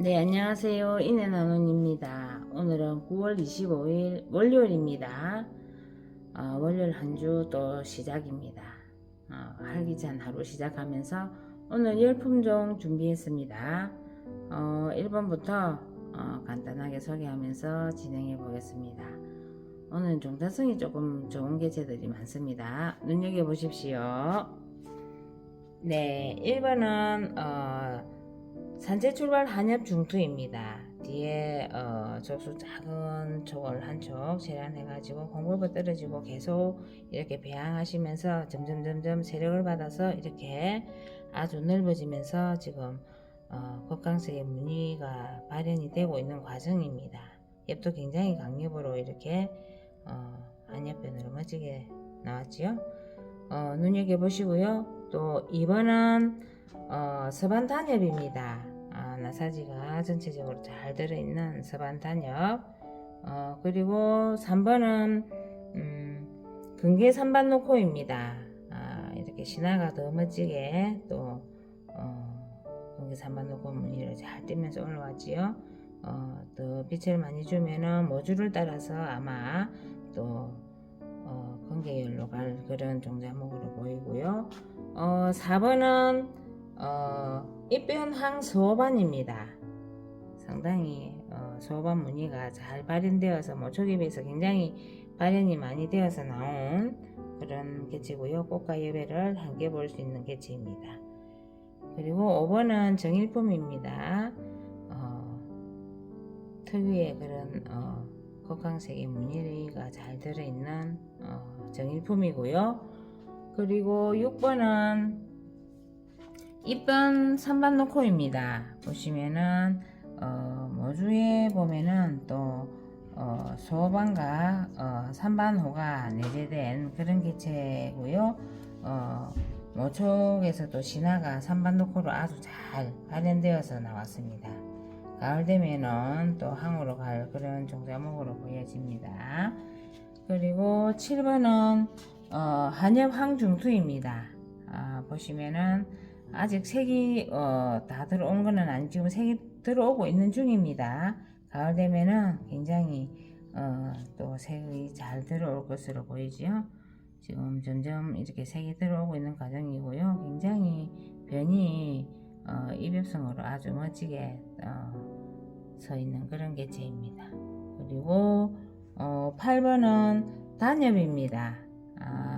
네, 안녕하세요. 인해나눈입니다. 오늘은 9월 25일 월요일입니다. 어, 월요일 한 주 또 시작입니다. 어, 활기찬 하루 시작하면서 오늘 열품종 준비했습니다. 어, 1번부터 어, 간단하게 소개하면서 진행해 보겠습니다. 오늘 종자성이 조금 좋은 개체들이 많습니다. 눈여겨보십시오. 네, 1번은 어, 산책 출발 한엽 중투입니다. 뒤에 어, 족수 작은 촉을 한촉 재란해가지고 공불부 떨어지고 계속 이렇게 배양하시면서 점점 점점 세력을 받아서 이렇게 아주 넓어지면서 지금 어, 겉강색의 무늬가 발현이 되고 있는 과정입니다. 엽도 굉장히 강엽으로 이렇게 어, 한엽변으로 멋지게 나왔지요. 어, 눈여겨보시고요. 또 2번은 어, 서반 단엽입니다. 아, 나사지가 전체적으로 잘 들어있는 서반 단엽. 어, 그리고 3번은 음, 근개 산반 노코입니다. 아, 이렇게 신화가 더 멋지게 또 어, 근개 산반 노코 무늬를 잘 띄면서 올라왔지요. 어, 또 빛을 많이 주면은 모주를 따라서 아마 또 어, 건개열로 갈 그런 종자목으로 보이고요. 어, 4번은 어, 입변항 소반입니다. 상당히 어, 소반 무늬가 잘 발현되어서 모촉에 비해서 굉장히 발현이 많이 되어서 나온 그런 개체고요. 꽃과 여배를 함께 볼 수 있는 개체입니다. 그리고 5번은 정일품입니다. 어, 특유의 그런 어, 겉강색의 무늬가 잘 들어있는 어, 정일품이고요. 그리고 6번은 입번 3반 노 코입니다. 보시면은 어, 모주에 보면은 또 어, 소반과 어, 3반호가 내재된 그런 개체고요. 어, 모촉에서도 신화가 3반 노코로 아주 잘 발현되어서 나왔습니다. 가을 되면은 또 항으로 갈 그런 종자목으로 보여집니다. 그리고 7번은 어, 한엽 항중투입니다. 아, 보시면은 아직 색이 어, 다 들어온 거는 아니지만 색이 들어오고 있는 중입니다. 가을 되면은 굉장히 어, 또 색이 잘 들어올 것으로 보이지요. 지금 점점 이렇게 색이 들어오고 있는 과정이고요. 굉장히 변이 어, 입엽성으로 아주 멋지게 어, 서 있는 그런 개체입니다. 그리고 어, 8번은 단엽입니다. 아,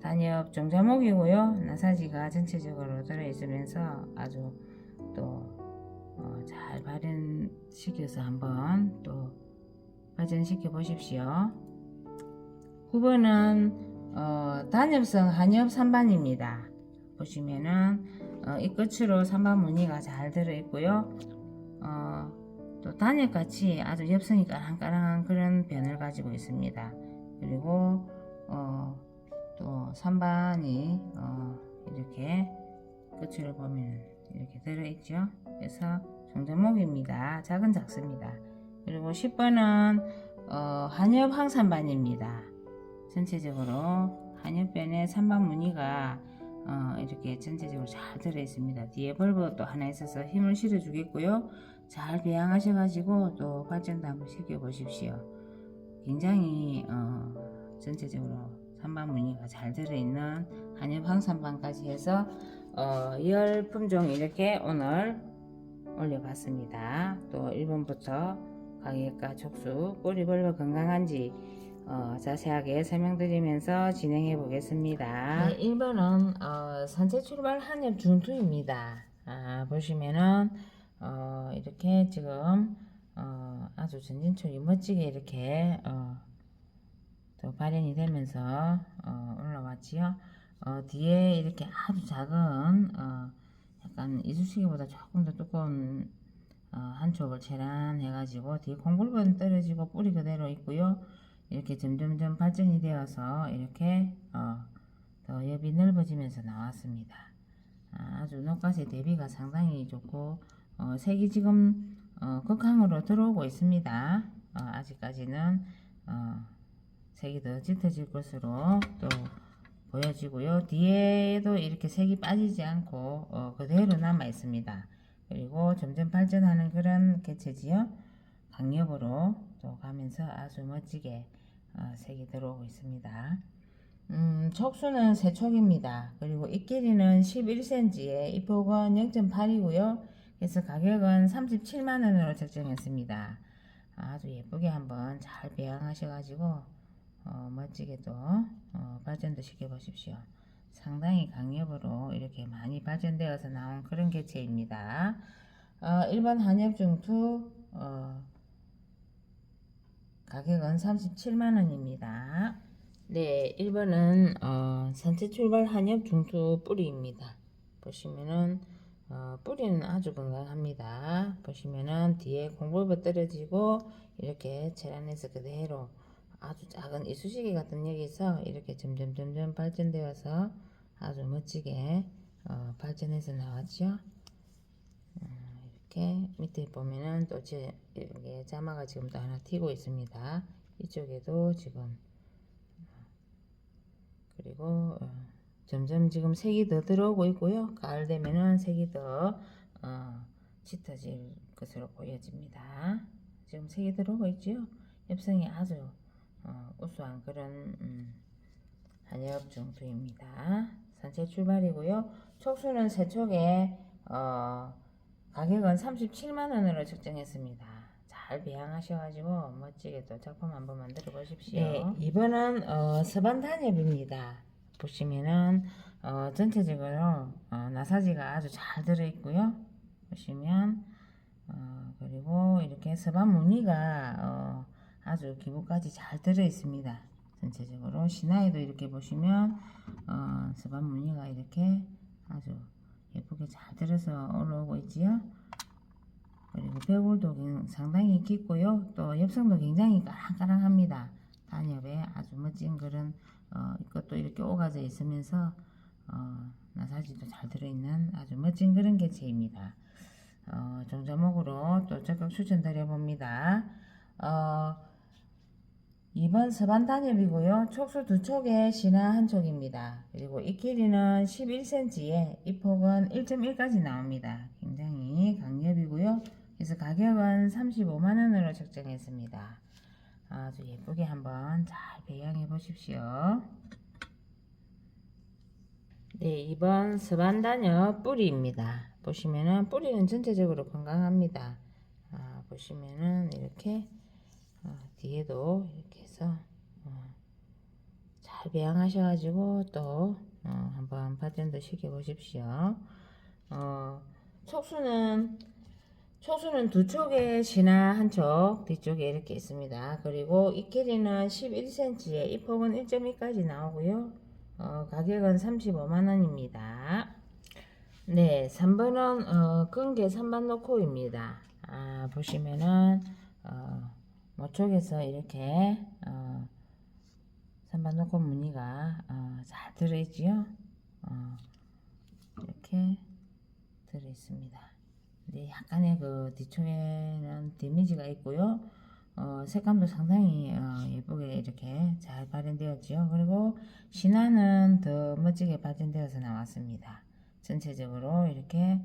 단엽 종자목이고요. 나사지가 전체적으로 들어있으면서 아주 또잘 발현시켜서 한번 또 발전시켜 보십시오. 9번은 어, 단엽성 한엽 3반입니다. 보시면은 어, 이 끝으로 3반 무늬가 잘 들어있고요. 어, 또 단엽같이 아주 엽성이 까랑까랑한 그런 변을 가지고 있습니다. 그리고 어, 또 3반이 어, 이렇게 끝을 보면 이렇게 들어있죠. 그래서 종자목입니다. 작은 작습니다. 그리고 10번은 어, 한엽 항산반입니다. 전체적으로 한엽변에 3반 무늬가 어, 이렇게 전체적으로 잘 들어있습니다. 뒤에 벌브 또 하나 있어서 힘을 실어주겠고요. 잘 배양하셔가지고 또 발전도 한번 시켜보십시오. 굉장히 어, 전체적으로 3반 무늬가 잘 들어있는 한엽 항산반까지 해서 어, 열 품종 이렇게 오늘 올려봤습니다. 또 1번부터 가격과 촉수, 꼬리 벌브 건강한지 어, 자세하게 설명드리면서 진행해 보겠습니다. 네, 1번은 어, 산책 출발 한엽 중투입니다. 아, 보시면은 어, 이렇게 지금 어, 아주 전진촉이 멋지게 이렇게 어, 또 발현이 되면서 어, 올라왔지요. 어, 뒤에 이렇게 아주 작은 어, 약간 이쑤시개보다 조금 더 두꺼운 어, 한 촉을 체란해가지고 뒤에 콩불번 떨어지고 뿌리 그대로 있고요. 이렇게 점점점 발전이 되어서 이렇게 어, 더 엽이 넓어지면서 나왔습니다. 아, 아주 녹가세 대비가 상당히 좋고 어, 색이 지금 어, 극항으로 들어오고 있습니다. 어, 아직까지는 어, 색이 더 짙어질 것으로 또 보여지고요. 뒤에도 이렇게 색이 빠지지 않고 어, 그대로 남아 있습니다. 그리고 점점 발전하는 그런 개체지요. 강력으로 또 가면서 아주 멋지게 어, 색이 들어오고 있습니다. 음, 촉수는 세촉입니다. 그리고 잎 길이는 11cm에 잎폭은 0.8이고요. 그래서 가격은 37만원으로 책정했습니다. 아주 예쁘게 한번 잘 배양하셔가지고 어, 멋지게도 어, 발전도 시켜보십시오. 상당히 강력으로 이렇게 많이 발전되어서 나온 그런 개체입니다. 어, 일반 한엽중투 어, 가격은 37만원입니다. 네, 1번은 어, 산채 출발 한엽 중투 뿌리입니다. 보시면은 어, 뿌리는 아주 건강합니다. 보시면은 뒤에 공볼버 떨어지고 이렇게 재란에서 그대로 아주 작은 이쑤시개 같은 여기서 이렇게 점점 점점 발전되어서 아주 멋지게 어, 발전해서 나왔죠. 어, 이렇게 밑에 보면은 또 제, 이게 자마가 지금 또 하나 튀고 있습니다. 이쪽에도 지금 그리고 어, 점점 지금 색이 더 들어오고 있고요. 가을 되면은 색이 더 어, 짙어질 것으로 보여집니다. 지금 색이 들어오고 있지요. 엽성이 아주 어, 우수한 그런 음, 한엽 중투입니다. 산채 출발이고요. 촉수는 세촉에 어, 가격은 37만 원으로 책정했습니다. 잘 배양하셔가지고 멋지게 또 작품 한번 만들어 보십시오. 네, 이번은 어, 서반 단엽입니다. 보시면은 어, 전체적으로 어, 나사지가 아주 잘 들어 있고요. 보시면 어, 그리고 이렇게 서반 무늬가 어, 아주 기부까지 잘 들어 있습니다. 전체적으로 신화에도 이렇게 보시면 어, 서반 무늬가 이렇게 아주 예쁘게 잘 들어서 올라오고 있지요. 그리고 배골도 굉- 상당히 깊고요. 또 엽성도 굉장히 까랑까랑합니다. 단엽에 아주 멋진 그런 어, 이것도 이렇게 오가져 있으면서 어, 나사지도 잘 들어있는 아주 멋진 그런 개체입니다. 어, 종자목으로 또 적극 추천드려봅니다. 어, 2번 서반 단엽이고요. 촉수 두 촉에 신화 한 촉입니다. 그리고 이 길이는 11cm에 이 폭은 1.1까지 나옵니다. 굉장히 강엽이고요. 그래서 가격은 35만원으로 책정했습니다. 아주 예쁘게 한번 잘 배양해 보십시오. 네, 2번 서반 단엽 뿌리입니다. 보시면은 뿌리는 전체적으로 건강합니다. 아, 보시면은 이렇게 어, 뒤에도 이렇게 해서 어, 잘 배양하셔가지고 또 어, 한번 발전도 시켜 보십시오. 어, 촉수는 촉수는 두 촉에 신화 한 촉, 뒤쪽에 이렇게 있습니다. 그리고 이 길이는 11cm에 이 폭은 1.2까지 나오고요. 어, 가격은 35만원입니다. 네, 3번은 어, 끈개 3반 놓고입니다. 아, 보시면은 어, 모쪽에서 이렇게 어, 3반 놓고 무늬가 어, 잘 들어있지요. 어, 이렇게 들어있습니다. 네, 약간의 그 뒤쪽에는 데미지가 있고요. 어, 색감도 상당히 어, 예쁘게 이렇게 잘 발현되었지요. 그리고 신화는 더 멋지게 발전되어서 나왔습니다. 전체적으로 이렇게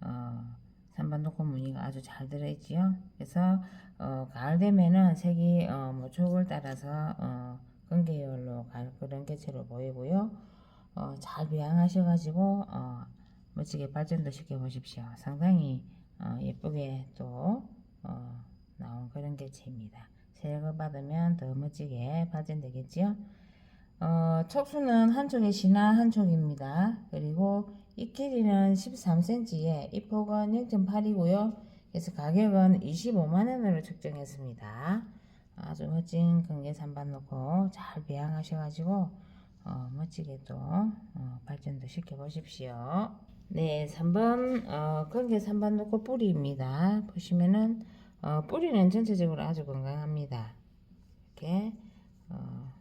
어, 놓고 무늬가 아주 잘 들어있지요. 그래서 어, 가을 되면은 색이 어, 모촉을 따라서 어, 끈계열로 갈 그런 개체로 보이고요. 어, 잘 배양하셔가지고 어, 멋지게 발전도 시켜 보십시오. 상당히 어, 예쁘게 또 어, 나온 그런 개체입니다. 세력을 받으면 더 멋지게 발전되겠지요. 어, 촉수는 한쪽에 신화 한쪽입니다. 그리고 이 길이는 13cm에 이 폭은 0.8이고요. 그래서 가격은 25만원으로 책정했습니다. 아주 멋진 근개 산반 놓고 잘 배양하셔가지고 어, 멋지게 또 어, 발전도 시켜 보십시오. 네, 3번 어, 근개 산반 놓고 뿌리입니다. 보시면은 어, 뿌리는 전체적으로 아주 건강합니다. 이렇게 어,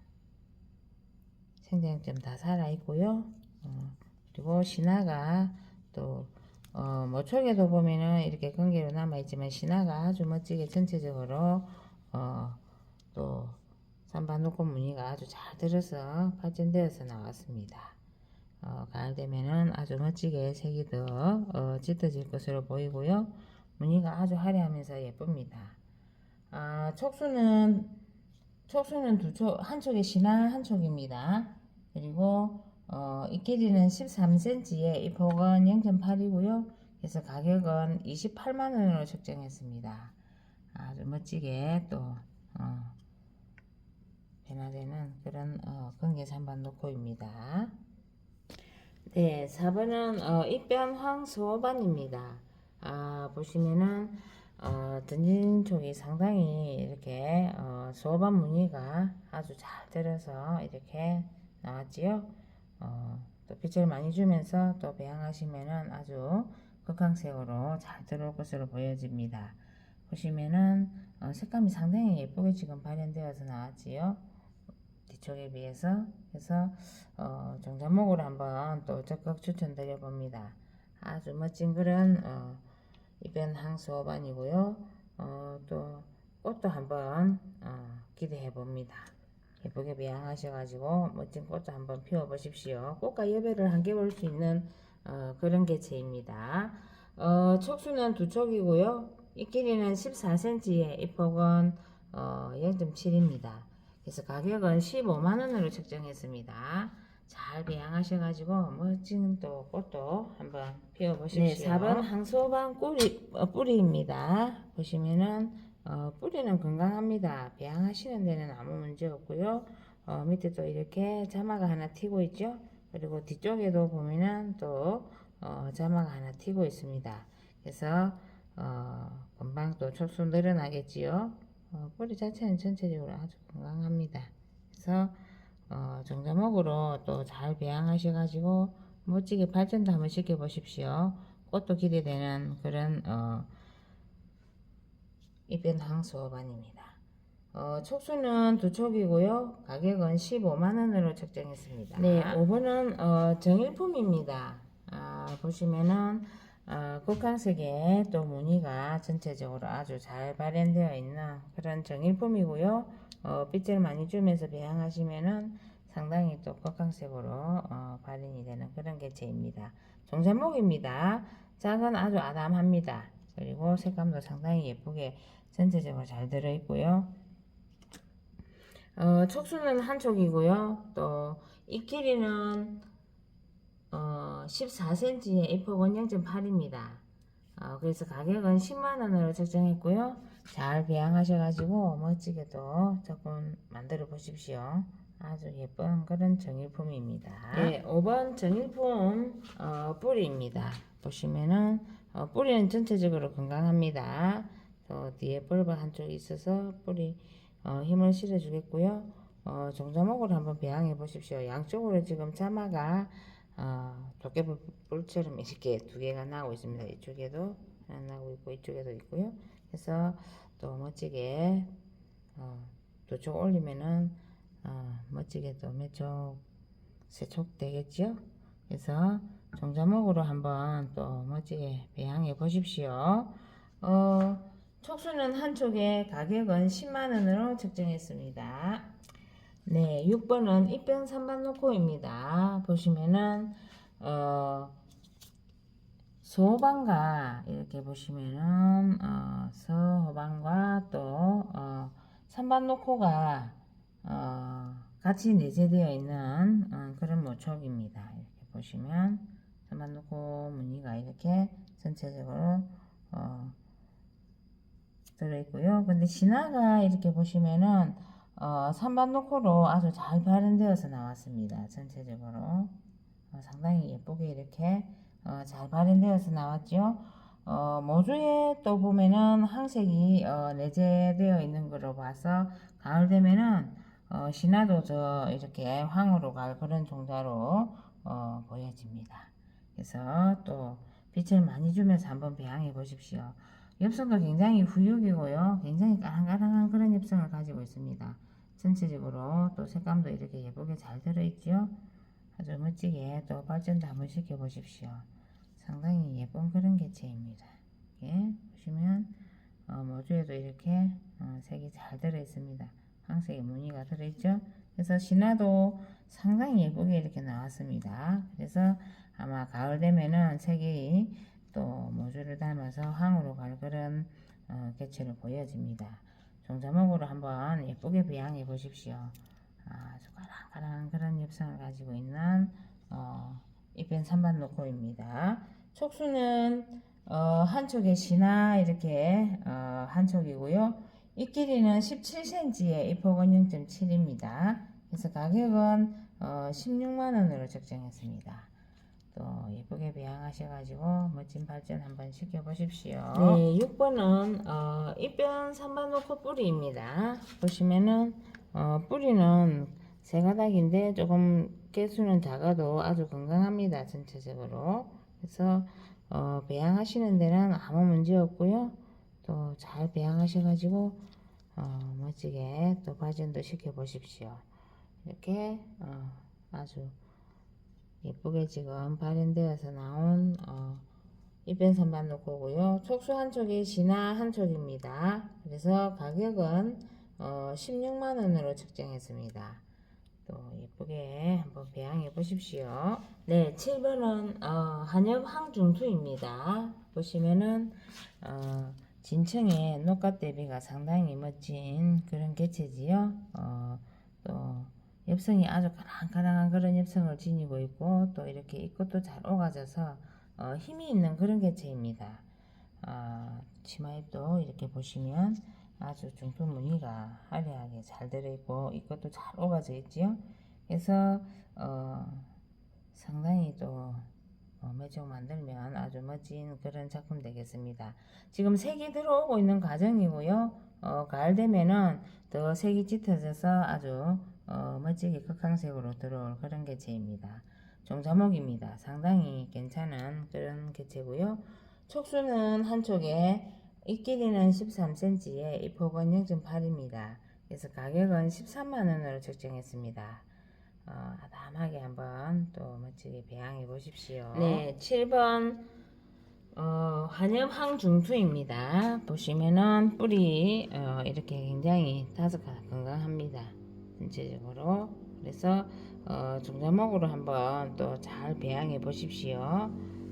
생장점 다 살아 있고요. 어, 그리고 신화가 또 어, 모촉에도 보면은 이렇게根개로 남아 있지만 신화가 아주 멋지게 전체적으로 어, 또 산반 놓고 무늬가 아주 잘 들어서 발전되어서 나왔습니다. 어, 가을 되면은 아주 멋지게 색이 더 어, 짙어질 것으로 보이고요. 무늬가 아주 화려하면서 예쁩니다. 아, 촉수는 촉수는 두 촉, 한 촉에 신화 한 촉입니다. 그리고 어, 이 길이는 13cm에 이 폭은 0.8이고요. 그래서 가격은 28만 원으로 책정했습니다. 아주 멋지게 또 어, 변화되는 그런 어, 건개 산반 노코입니다. 네, 4번은 어, 입변 황소반입니다. 아, 보시면은 어, 던진 쪽이 상당히 이렇게 어, 소반 무늬가 아주 잘 들어서 이렇게 나왔지요. 어, 또 빛을 많이 주면서 또 배양하시면은 아주 극강색으로 잘 들어올 것으로 보여집니다. 보시면은 어, 색감이 상당히 예쁘게 지금 발현되어서 나왔지요. 뒤쪽에 비해서 그래서 어, 종자목으로 한번 또 적극 추천드려 봅니다. 아주 멋진 그런 어, 이변 항소반이고요. 어, 또 꽃도 한번 어, 기대해 봅니다. 예쁘게 배양하셔가지고 멋진 꽃도 한번 피워 보십시오. 꽃과 여배를 함께 볼 수 있는 어, 그런 개체입니다. 어, 촉수는 두 촉이고요. 이 길이는 14cm에 이 폭은 어, 0.7입니다. 그래서 가격은 15만 원으로 책정했습니다. 잘 배양하셔가지고 멋진 또 꽃도 한번 피워보십시오. 네, 4번 항소반 뿌리, 어, 뿌리입니다. 보시면은 어, 뿌리는 건강합니다. 배양하시는 데는 아무 문제 없고요. 어, 밑에 또 이렇게 자마가 하나 튀고 있죠. 그리고 뒤쪽에도 보면은 또 어, 자마가 하나 튀고 있습니다. 그래서 어, 금방 또 촉수 늘어나겠지요. 어, 뿌리 자체는 전체적으로 아주 건강합니다. 그래서 어, 정자목으로 또 잘 배양하셔가지고 멋지게 발전도 한번 시켜보십시오. 꽃도 기대되는 그런 어, 입변 항소반입니다. 어, 촉수는 두 촉이고요. 가격은 15만원으로 책정했습니다. 네, 5번은 어, 정일품입니다. 아, 보시면은 어, 국한색의 또 무늬가 전체적으로 아주 잘 발현되어 있는 그런 정일품이고요. 어, 빛을 많이 주면서 배양하시면은 상당히 또 국한색으로 어, 발현이 되는 그런 개체입니다. 종자목입니다. 작은 아주 아담합니다. 그리고 색감도 상당히 예쁘게 전체적으로 잘 들어있고요. 어, 촉수는 한 촉이고요. 또이 길이는 어, 14cm에 입폭은 0.8입니다. 어, 그래서 가격은 10만원으로 책정했고요. 잘 배양하셔가지고 멋지게도 조금 만들어 보십시오. 아주 예쁜 그런 정일품입니다. 네, 5번 정일품 어, 뿌리입니다. 보시면은 어, 뿌리는 전체적으로 건강합니다. 또 뒤에 뿔바 한쪽이 있어서 뿌리 어, 힘을 실어 주겠고요. 어, 종자목으로 한번 배양해 보십시오. 양쪽으로 지금 자마가 어, 도깨비뿔처럼 이렇게 두 개가 나오고 있습니다. 이쪽에도 하나 나오고 있고 이쪽에도 있고요. 그래서 또 멋지게 어, 두쪽 올리면은 어, 멋지게 또몇 쪽, 세쪽 되겠죠? 그래서 종자목으로 한번 또 멋지게 배양해 보십시오. 어, 촉수는 한 촉에 가격은 10만원으로 책정했습니다. 네, 6번은 입변 3반 노코입니다. 보시면은, 어, 소호반과 이렇게 보시면은, 어, 서호반과 또, 어, 3반 노코가, 어, 같이 내재되어 있는 어, 그런 모촉입니다. 이렇게 보시면, 3반 노코 무늬가 이렇게 전체적으로, 어, 들어있고요. 근데 신화가 이렇게 보시면은 어, 3반 노코로 아주 잘 발현되어서 나왔습니다. 전체적으로 어, 상당히 예쁘게 이렇게 어, 잘 발현되어서 나왔죠. 어, 모주에 또 보면은 항색이 어, 내재되어 있는 거로 봐서 가을 되면은 어, 신화도 저 이렇게 황으로 갈 그런 종자로 어, 보여집니다. 그래서 또 빛을 많이 주면서 한번 배양해 보십시오. 엽성도 굉장히 후육이고요. 굉장히 까랑까랑한 그런 엽성을 가지고 있습니다. 전체적으로 또 색감도 이렇게 예쁘게 잘 들어있죠. 아주 멋지게 또 발전도 한번 시켜보십시오. 상당히 예쁜 그런 개체입니다. 예, 보시면 어, 모주에도 이렇게 어, 색이 잘 들어있습니다. 황색의 무늬가 들어있죠. 그래서 신화도 상당히 예쁘게 이렇게 나왔습니다. 그래서 아마 가을 되면은 색이 또 모주를 닮아서 황으로 갈 그런 어, 개체로 보여집니다. 종자목으로 한번 예쁘게 배양해 보십시오. 아주 가랑가랑한 그런 엽성을 가지고 있는 어, 이펜 산반 노코입니다. 촉수는 어, 한쪽에 신화 이렇게 어, 한쪽이고요. 이 길이는 17cm에 이 폭은 0.7입니다. 그래서 가격은 어, 16만원으로 책정했습니다. 또 예쁘게 배양하셔가지고 멋진 발전 한번 시켜보십시오. 네, 6번은 어, 입변 산반노코 뿌리입니다. 보시면은 어, 뿌리는 세 가닥인데 조금 개수는 작아도 아주 건강합니다. 전체적으로. 그래서 어, 배양하시는 데는 아무 문제 없고요. 또 잘 배양하셔가지고 어, 멋지게 또 발전도 시켜보십시오. 이렇게 어, 아주 예쁘게 지금 발현되어서 나온 어, 입변산반 놓고고요. 촉수 한쪽이 진화 한쪽입니다. 그래서 가격은 어, 16만 원으로 책정했습니다. 또 예쁘게 한번 배양해 보십시오. 네, 7번은 어, 한엽 항중투입니다. 보시면은 어, 진층의 녹각 대비가 상당히 멋진 그런 개체지요. 어, 또 엽성이 아주 가랑가랑한 그런 엽성을 지니고 있고 또 이렇게 잎꽃도 잘 오가져서 어, 힘이 있는 그런 개체입니다. 어, 치마잎도 이렇게 보시면 아주 중투 무늬가 화려하게 잘 들어있고 잎꽃도 잘 오가져 있지요. 그래서 어, 상당히 또 어, 매주 만들면 아주 멋진 그런 작품 되겠습니다. 지금 색이 들어오고 있는 과정이고요. 어, 가을 되면은 더 색이 짙어져서 아주 어, 멋지게 극강색으로 들어올 그런 개체입니다. 종자목입니다. 상당히 괜찮은 그런 개체고요. 촉수는 한쪽에 이 길이는 13cm에 이 폭은 0.8입니다. 그래서 가격은 13만원으로 책정했습니다. 어, 아담하게 한번 또 멋지게 배양해 보십시오. 네, 7번 어, 한엽 항중투입니다. 보시면은 뿌리 어, 이렇게 굉장히 다섯 건강합니다. 전체적으로 그래서 어, 종자목으로 한번 또 잘 배양해 보십시오.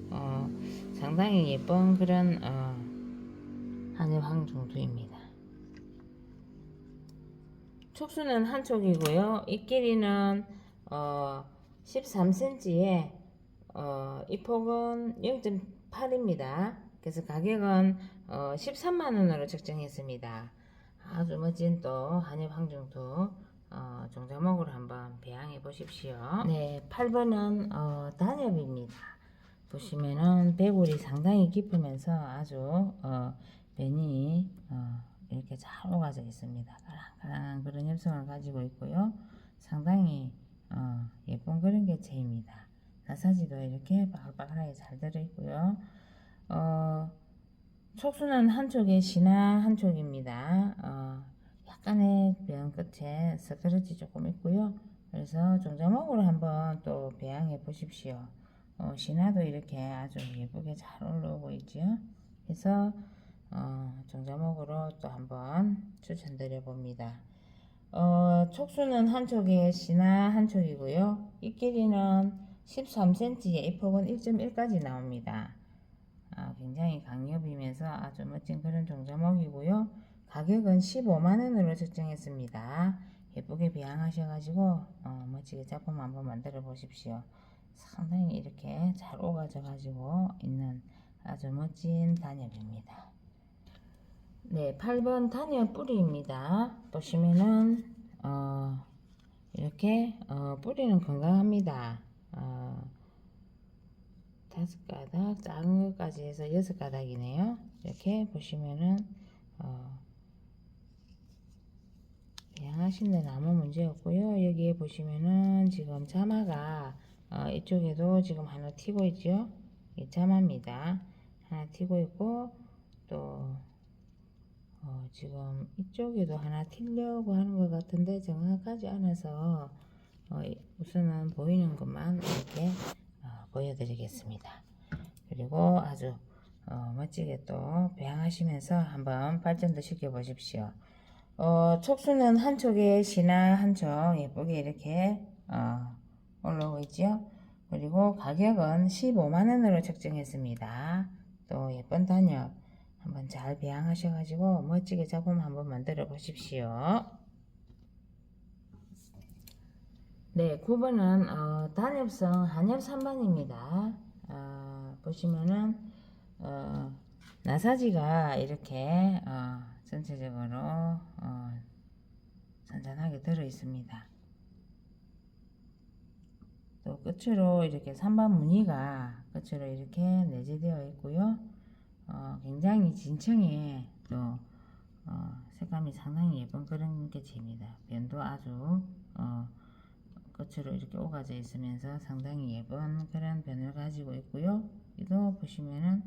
어, 상당히 예쁜 그런 어, 한엽 항중투입니다. 촉수는 한쪽이고요. 이 길이는 어, 13cm에 어, 이 폭은 0.8입니다. 그래서 가격은 어, 13만 원으로 책정했습니다. 아주 멋진 또 한입 항정도 어, 종자목으로 한번 배양해 보십시오. 네, 8번은 어, 단엽입니다. 보시면은 배골이 상당히 깊으면서 아주 어, 변이 어, 이렇게 잘 오가져 있습니다. 가랑가랑한 그런 엽성을 가지고 있고요. 상당히 어, 예쁜 그런 개체입니다. 나사지도 이렇게 바글바글하게 잘 들어있고요. 어, 촉수는 한쪽에 신화 한쪽입니다. 어, 약간의 변 끝에 스크래치 조금 있고요. 그래서 종자목으로 한번 또 배양해 보십시오. 어, 신화도 이렇게 아주 예쁘게 잘 올라오고 있지요. 그래서 어, 종자목으로 또 한번 추천드려 봅니다. 어, 촉수는 한쪽에 신화 한쪽이고요. 이 길이는 13cm에 이 폭은 1.1까지 나옵니다. 아, 굉장히 강력이면서 아주 멋진 그런 종자목이고요. 가격은 15만원으로 책정했습니다. 예쁘게 배양하셔가지고 어, 멋지게 작품 한번 만들어 보십시오. 상당히 이렇게 잘 오가져 가지고 있는 아주 멋진 단엽입니다. 네, 8번 단엽 뿌리입니다. 보시면은 어, 이렇게 어, 뿌리는 건강합니다. 어, 다섯 가닥, 작은 것까지 해서 여섯 가닥이네요. 이렇게 보시면은 어, 양하신 데는 아무 문제 없고요. 여기에 보시면은 지금 자마가 어, 이쪽에도 지금 하나 튀고 있죠. 이 자마입니다. 하나 튀고 있고 또 어, 지금 이쪽에도 하나 튀려고 하는 것 같은데 정확하지 않아서 어, 우선은 보이는 것만 이렇게 어, 보여드리겠습니다. 그리고 아주 어, 멋지게 또 배양하시면서 한번 발전도 시켜 보십시오. 어, 촉수는 한쪽에 신화 한쪽 예쁘게 이렇게 어, 올라오고 있지요. 그리고 가격은 15만원으로 책정했습니다. 또 예쁜 단엽 한번 잘 배양하셔가지고 멋지게 작품 한번 만들어 보십시오. 네, 9번은 어, 단엽성 한엽 3번입니다. 어, 보시면은 어, 나사지가 이렇게 어, 전체적으로 어, 잔잔하게 들어 있습니다. 또 끝으로 이렇게 3번 무늬가 끝으로 이렇게 내재되어 있고요. 어, 굉장히 진청에 또 어, 색감이 상당히 예쁜 그런 개체입니다. 변도 아주 어, 끝으로 이렇게 오가져 있으면서 상당히 예쁜 그런 변을 가지고 있고요. 이도 보시면은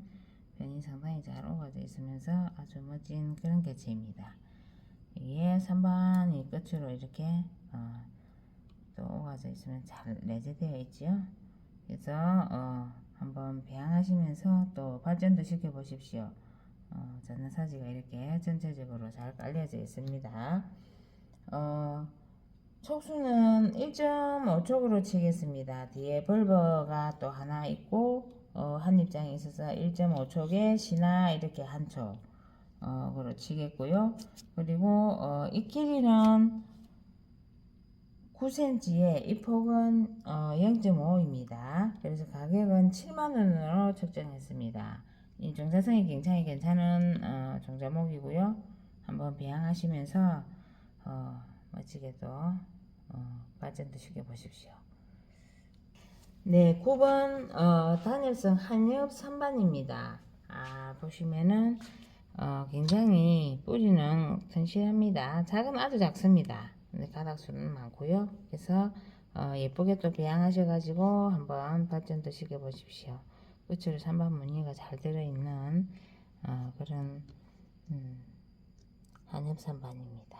변이 상당히 잘 오가져 있으면서 아주 멋진 그런 개체입니다. 이게 3번이 끝으로 이렇게 어, 또 오가져 있으면 잘 내재되어 있지요. 그래서 어, 한번 배양하시면서 또 발전도 시켜 보십시오. 어, 전사지가 이렇게 전체적으로 잘 깔려져 있습니다. 어, 촉수는 1.5촉으로 치겠습니다. 뒤에 벌버가 또 하나 있고 어, 한 입장에 있어서 1.5촉에 신화 이렇게 한 촉. 어, 그로 치겠고요. 그리고 어, 이 길이는 9cm에 이 폭은 어, 0.5입니다. 그래서 가격은 7만원으로 책정했습니다. 이 종자성이 굉장히 괜찮은 어, 종자목이고요. 한번 배양하시면서 어, 멋지게도 어, 발전도 시켜보십시오. 네, 9번 어, 단열성 한엽 3반입니다. 아, 보시면은 어, 굉장히 뿌리는 튼실합니다. 작은 아주 작습니다. 근데 가닥수는 많고요. 그래서 어, 예쁘게 또 배양하셔가지고 한번 발전도 시켜보십시오. 끝으로 3번 무늬가 잘 들어있는 어, 그런 음, 한엽 3반입니다.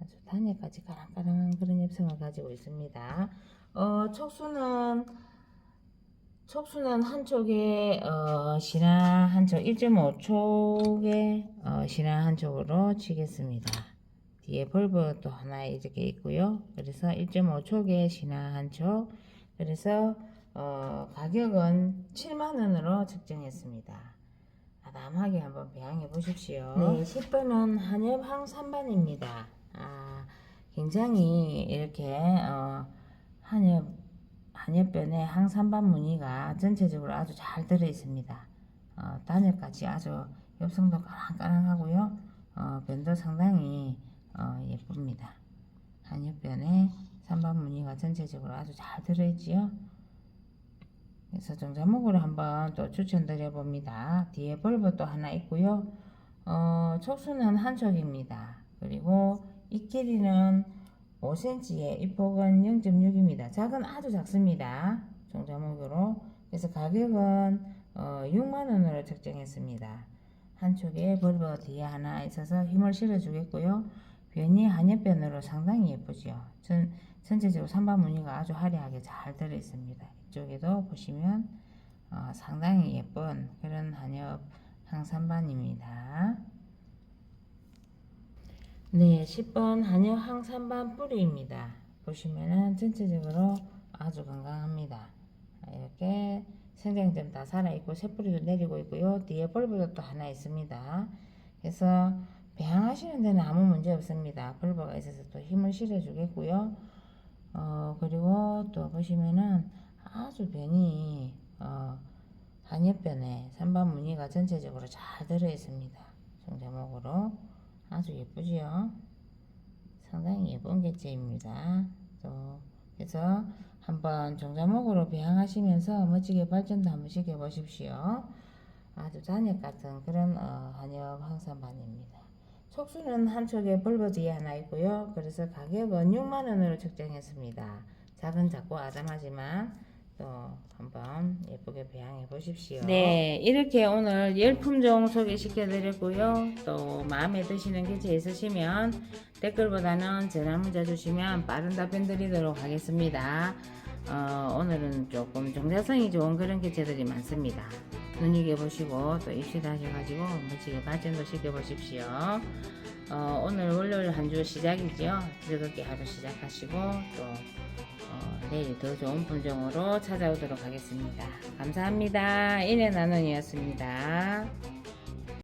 아주 단에까지 까랑까랑한 그런 엽성을 가지고 있습니다. 어, 촉수는 촉수는 한쪽에 어, 신화 한쪽 1.5촉에 어, 신화 한쪽으로 치겠습니다. 뒤에 벌브 또 하나 이렇게 있고요. 그래서 1.5촉에 신화 한쪽. 그래서 어, 가격은 7만 원으로 책정했습니다. 아담하게 한번 배양해 보십시오. 네, 10번은 한엽항 3반입니다. 아, 굉장히 이렇게 어, 한엽 한엽변에 항산반 무늬가 전체적으로 아주 잘 들어 있습니다. 어, 단엽까지 아주 엽성도 까랑까랑하고요. 어, 변도 상당히 어, 예쁩니다. 한엽변에 산반 무늬가 전체적으로 아주 잘 들어있지요. 그래서 정자목으로 한번 또 추천드려 봅니다. 뒤에 또 하나 있고요. 어, 촉수는 한 촉입니다. 그리고 이 길이는 5cm에 이 폭은 0.6입니다. 작은 아주 작습니다. 종자목으로. 그래서 가격은 어, 6만원으로 책정했습니다. 한쪽에 벌버 뒤에 하나 있어서 힘을 실어 주겠고요. 변이 한엽변으로 상당히 예쁘죠. 전, 전체적으로 삼반 무늬가 아주 화려하게 잘 들어 있습니다. 이쪽에도 보시면 어, 상당히 예쁜 그런 한엽 항산반입니다. 네, 10번 한여 항산반 뿌리입니다. 보시면은 전체적으로 아주 건강합니다. 이렇게 생장점 다 살아있고 새뿌리도 내리고 있고요. 뒤에 벌브도 또 하나 있습니다. 그래서 배양하시는 데는 아무 문제 없습니다. 벌브가 있어서 또 힘을 실어주겠고요. 어, 그리고 또 보시면은 아주 변이 어, 한엽변에 산반 무늬가 전체적으로 잘 들어있습니다. 종자목으로. 아주 예쁘지요? 상당히 예쁜 개체입니다. 또 그래서 한번 정자목으로 배양하시면서 멋지게 발전도 한번 시켜보십시오. 아주 잔액 같은 그런 어, 한엽 항산반입니다. 촉수는 한쪽에 벌버지에 하나 있고요. 그래서 가격은 6만원으로 책정했습니다. 작은 작고 아담하지만 또 한번 예쁘게 배양해 보십시오. 네, 이렇게 오늘 열품종 소개시켜 드렸고요. 또 마음에 드시는 개체 있으시면 댓글보다는 전화 문자 주시면 빠른 답변 드리도록 하겠습니다. 어, 오늘은 조금 정자성이 좋은 그런 개체들이 많습니다. 눈여겨보시고 또 입시도 하셔가지고 멋지게 발전도 시켜보십시오. 어, 오늘 월요일 한 주 시작이죠. 즐겁게 하루 시작하시고 또 어, 내일 더 좋은 품종으로 찾아오도록 하겠습니다. 감사합니다. 인해 나눔이었습니다.